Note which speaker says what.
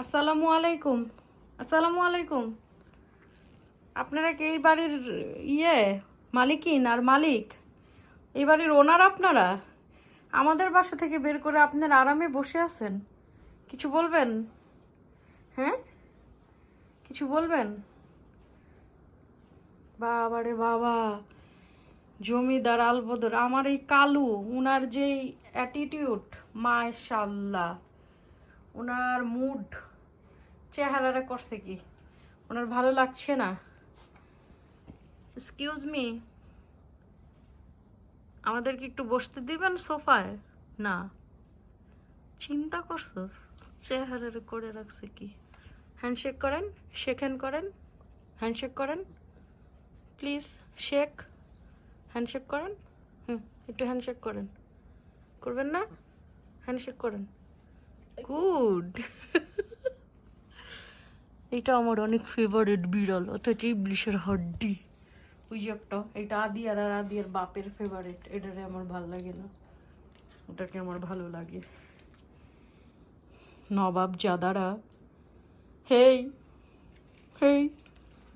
Speaker 1: আসসালামু আলাইকুম। আসসালামু আলাইকুম। আপনারা কি এই বাড়ির ইয়ে মালিকিন আর মালিক? এই বাড়ির ওনার আপনারা? আমাদের বাসা থেকে বের করে আপনারা আরামে বসে আছেন। কিছু বলবেন? হ্যাঁ? কিছু বলবেন? বাবা রে বাবা, জমিদার আলবদর, আমার এই কালু, উনার যেই অ্যাটিটিউড মাশাল্লাহ ওনার মুড চেহারাটা করছে কি? ওনার ভালো লাগছে না? এক্সকিউজ মি আমাদেরকে একটু বসতে দিবেন সোফায়? না। চিন্তা করছ চেহারাটা করে রাখছে কি? হ্যান্ডশেক করেন? হ্যান্ড করেন? হ্যান্ডশেক করেন? প্লিজ শেক হ্যান্ডশেক করেন? হুম, একটু হ্যান্ডশেক করেন। করবেন না? হ্যান্ডশেক করেন। গুড এটা আমার অনেক ফেভারিট বিড়াল, অথচ ইবলিশের হাড্ডি। ওই যে একটা, এটা আদি আর আর আদি আর বাপের ফেভারিট এটারে আমার ভালো লাগে না। ওটাকে আমার ভালো লাগে। নবাব জাদারা, হেই হেই।